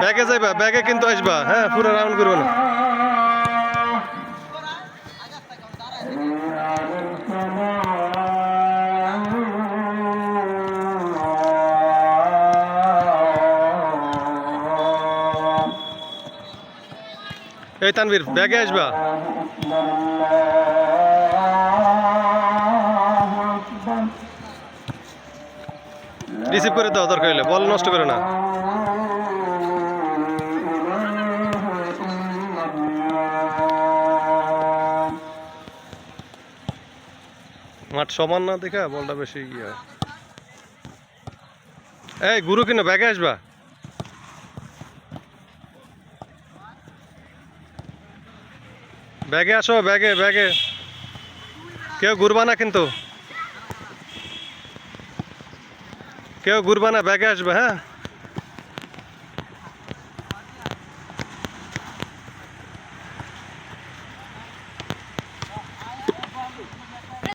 ব্যাগে যাইবা ব্যাগে কিন্তু আসবা হ্যাঁ পুরো রাউন্ড করবো না এই তানভীর ব্যাগে আসবা রিসিভ করে দাও, দরকার হলে বল, নষ্ট করে না। মাঠ সমান না দেখা, বলটা বেশি ইয়ে হয়। এই, গুরু কিনা, ব্যাগে আসবা। ব্যাগে আসো, ব্যাগে ব্যাগে। কেউ ঘুরবা না কিন্তু। কেউ ঘুরবা না ব্যাগে আসবে হ্যাঁ?